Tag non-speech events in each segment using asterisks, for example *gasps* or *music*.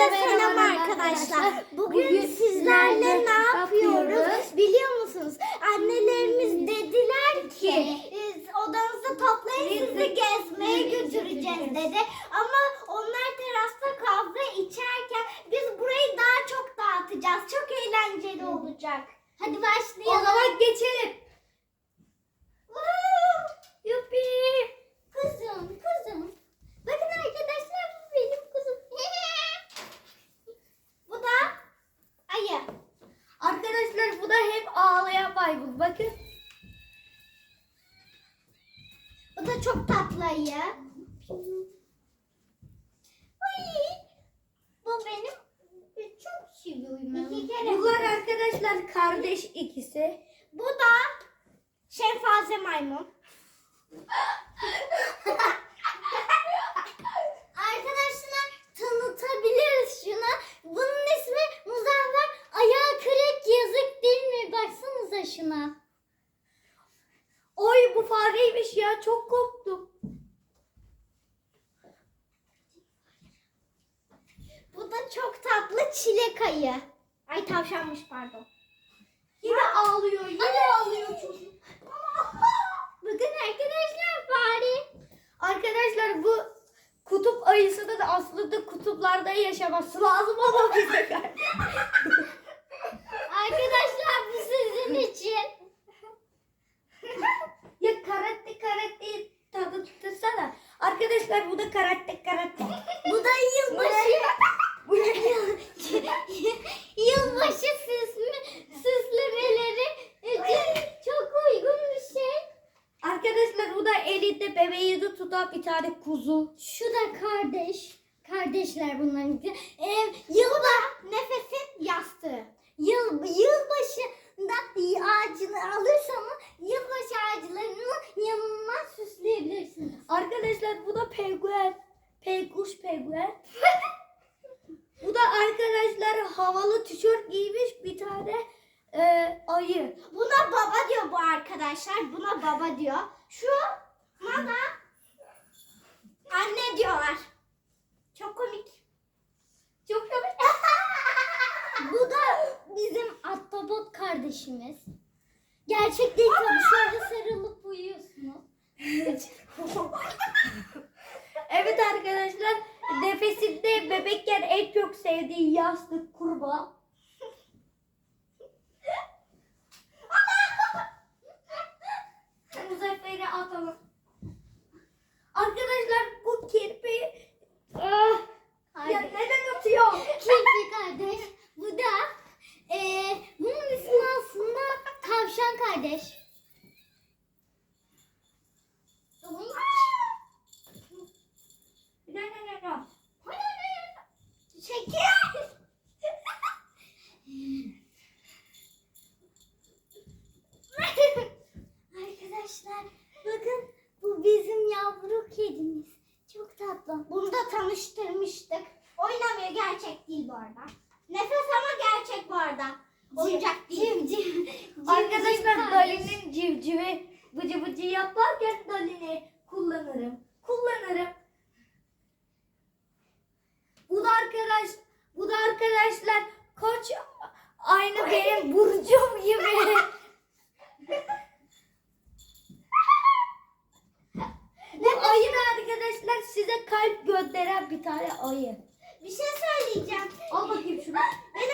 Hepinize selam arkadaşlar. Bugün sizlerle ne yapıyoruz biliyor musunuz? Annelerimiz dediler ki "Siz odanızı toplayın sizi gezmeye götüreceğiz dedi. Ama onlar terasta kahve içerken biz burayı daha çok dağıtacağız. Çok eğlenceli olacak. Hadi başlayalım. O zaman geçelim. Yuppi. Kızım, kızım. Bakın arkadaşlar bu benim kızım. bu da ayı. Arkadaşlar bu da hep ağlayan maymun. Bakın. Bu da çok tatlı ayı. Ay, bu benim çok seviyorum. İki kere. Bunlar arkadaşlar kardeş ikisi. Bu da şempanze maymun. *laughs* Arkadaşlar tanıtabiliriz şuna. Bunun ismi Muzaffer. Ayağı kırık yazık değil mi? Baksanıza şuna. Oy bu fareymiş ya çok korktum. Bu da çok tatlı çilek ayı. Ay tavşanmış pardon. Yine ağlıyor yine ağlıyor çocuk. *laughs* Bakın arkadaşlar fare. Arkadaşlar bu kutup ayısı da aslında kutuplarda yaşaması lazım ama bize *laughs* Arkadaşlar Arkadaşlar bu da karate karate. Bu da yılbaşı. Bu ne? yılbaşı süsme, süslemeleri için çok uygun bir şey. Arkadaşlar bu da elinde bebeğini tutan bir tane kuzu. Şu da kardeş. Kardeşler bunların. Ee, yılda nefesin yastığı. Yıl, yılbaşında ağacını alırsanız yılbaşı ağaçlarını yanına süsleyebilirsiniz. Arkadaşlar bu da penguen. Penguş penguen. bu da arkadaşlar havalı tişört giymiş bir tane e, ayı. Buna baba diyor bu arkadaşlar. Buna baba diyor. Şu bana anne diyorlar. Çok komik. Çok komik. Bu da bizim Ahtapot kardeşimiz. Gerçek değil tabii. Şöyle sarılıp uyuyorsunuz. evet arkadaşlar nefesinde bebekken en çok sevdiği yastık kurbağa. Muzaffer'i atalım. Arkadaşlar bu kirpi ah, ya Haydi. neden atıyor? Kirpi kardeş. Bu da eee bunun ismi aslında tavşan kardeş. Ne ne ne ne. Şeker. Arkadaşlar bakın bu bizim yavru kedimiz. Çok tatlı. Bunu da tanıştırmıştık. Oynamıyor gerçek değil bu arada. Nefes ama gerçek bu arada. Oyuncak değil. Civ, civ, Arkadaşlar Dali'nin bıcı bıcı yaparken Dali'ni kullanırım. Kullanırım. Bu da arkadaş, bu da arkadaşlar koç aynı benim burcum gibi. Bu ayı da arkadaşlar size kalp gönderen bir tane ayı. Bir şey söyleyeceğim. Al bakayım şunu. Benim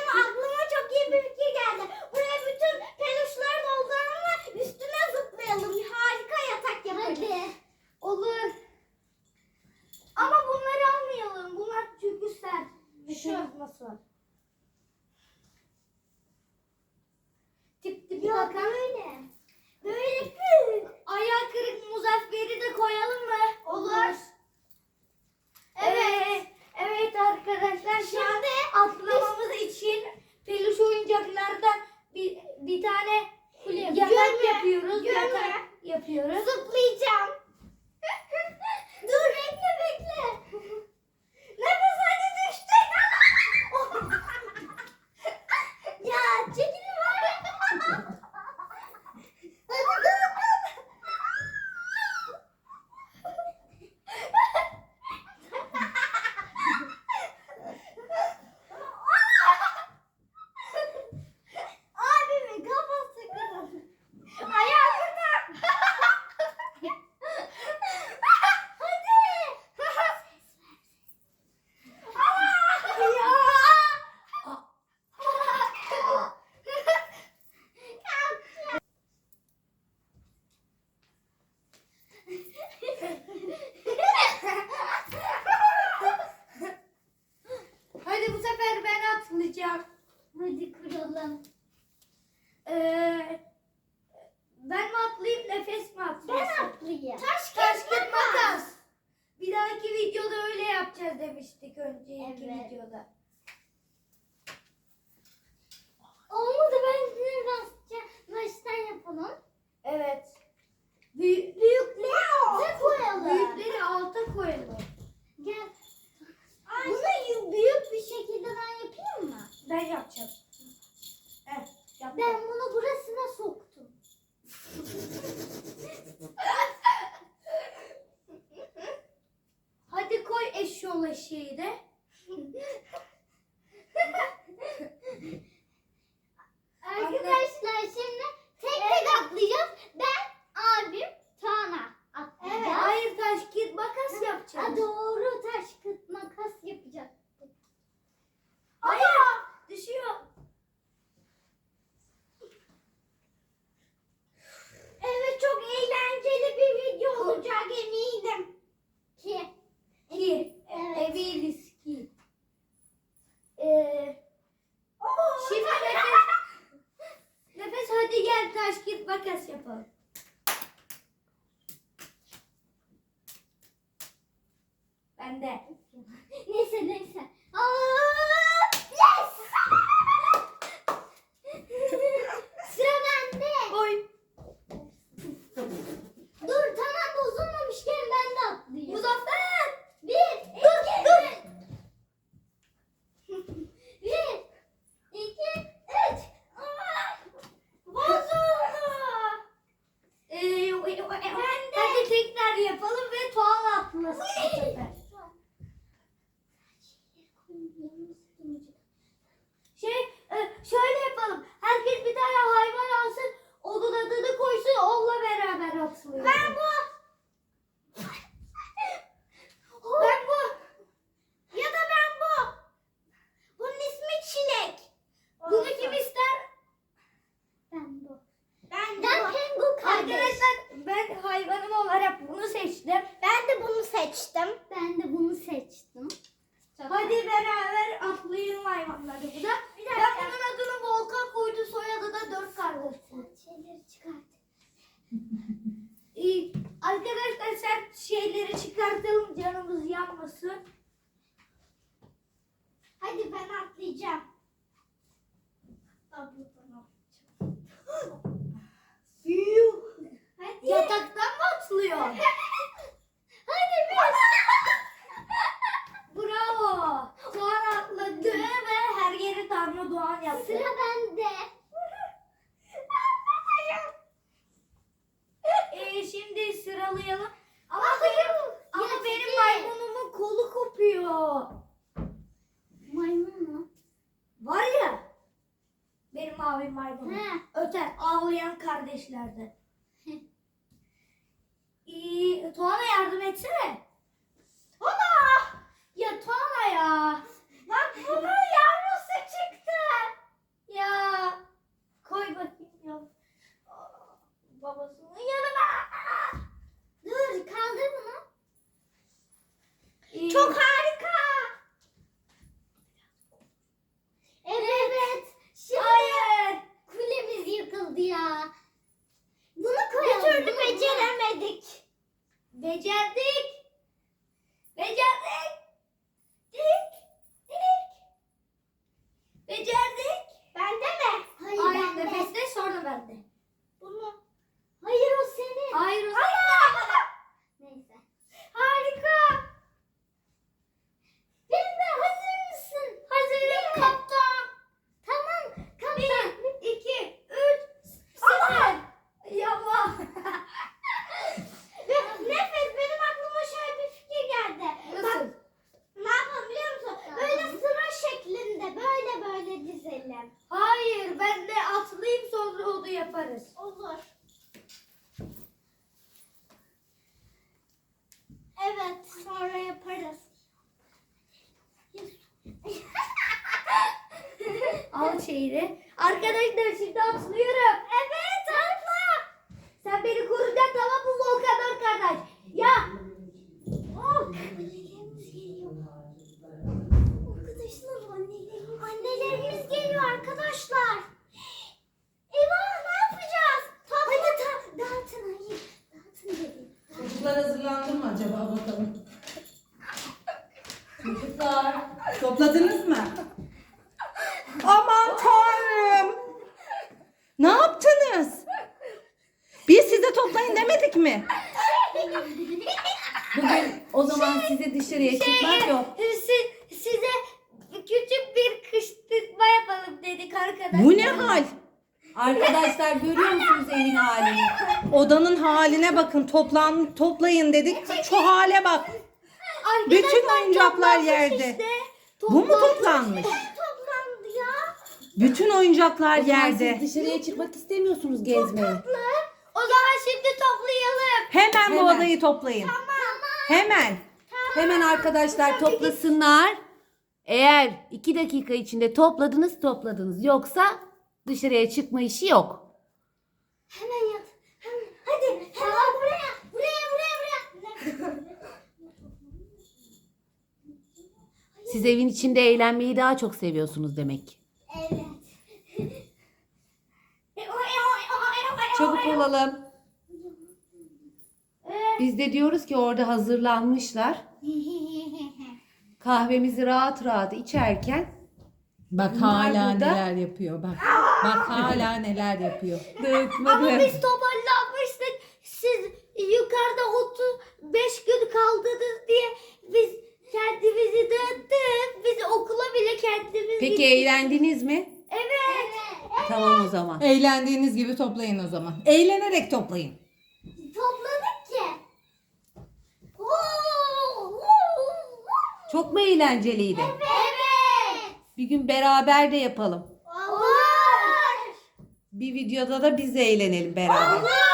yapacağız demiştik önceki evet. videoda. Olmadı ben nereden baştan yapalım. Evet. Büyük, büyükleri alta koyalım. Büyükleri alta koyalım. Gel. Ay. Bunu büyük bir şekilde ben yapayım mı? Ben yapacağım. Evet. Yapma. Ben bunu burası olan şeyi de yapalım. Ben de. şeyleri çıkart. *laughs* ee, arkadaşlar sen şeyleri çıkartalım canımız yanmasın. Hadi ben atlayacağım. *gasps* Hadi. Yataktan mı atlıyor? *laughs* Hadi biz. *laughs* Bravo. Doğan atladı ve her yeri Tanrı Doğan yaptı. Sıra bende. Tuana yardım etsene. Ana! Ya Tuana ya. Bak bunun yavrusu çıktı. Ya. Koy bakayım ya. Babasının yanına. Dur kaldır bunu. Çok harika. bunu yaparız. Olur. Evet, sonra yaparız. *laughs* Al şeyini. Arkadaşlar şimdi atlıyorum. Evet atla. Sen beni koruyacaksın tamam mı Volkan arkadaş? Ya. Oh. Bugün o zaman size dışarıya çıkmak yok. Siz, size küçük bir kışkırtma yapalım dedik arkadaşlar. Bu ne hal? Arkadaşlar görüyor musunuz evin halini? Odanın haline bakın. Toplan toplayın dedik. Şu hale bak. Bütün oyuncaklar yerde. Bu mu toplanmış? Toplandı ya. Bütün oyuncaklar O yerde. Siz dışarıya çıkmak istemiyorsunuz gezmeye. O zaman şimdi toplayalım. Hemen bu Hemen. odayı toplayın. Hemen. Hemen arkadaşlar toplasınlar. Eğer iki dakika içinde topladınız topladınız. Yoksa dışarıya çıkma işi yok. Hemen yat. Hemen. Hadi. Hemen buraya. Buraya buraya buraya. Siz evin içinde eğlenmeyi daha çok seviyorsunuz demek. Evet. Çabuk olalım. Biz de diyoruz ki orada hazırlanmışlar. Kahvemizi rahat rahat içerken Bak Bunlar hala burada. neler yapıyor bak. Bak hala neler yapıyor. Ama biz toparlanmıştık. Siz yukarıda 35 gün kaldınız diye biz kendimizi dağıttık. Biz okula bile kendimiz Peki gittik. eğlendiniz mi? Evet. Tamam o zaman. Eğlendiğiniz gibi toplayın o zaman. Eğlenerek toplayın. Topladık ki. Çok mu eğlenceliydi? Evet. Bir gün beraber de yapalım. Olur. Bir videoda da biz de eğlenelim beraber. Olur.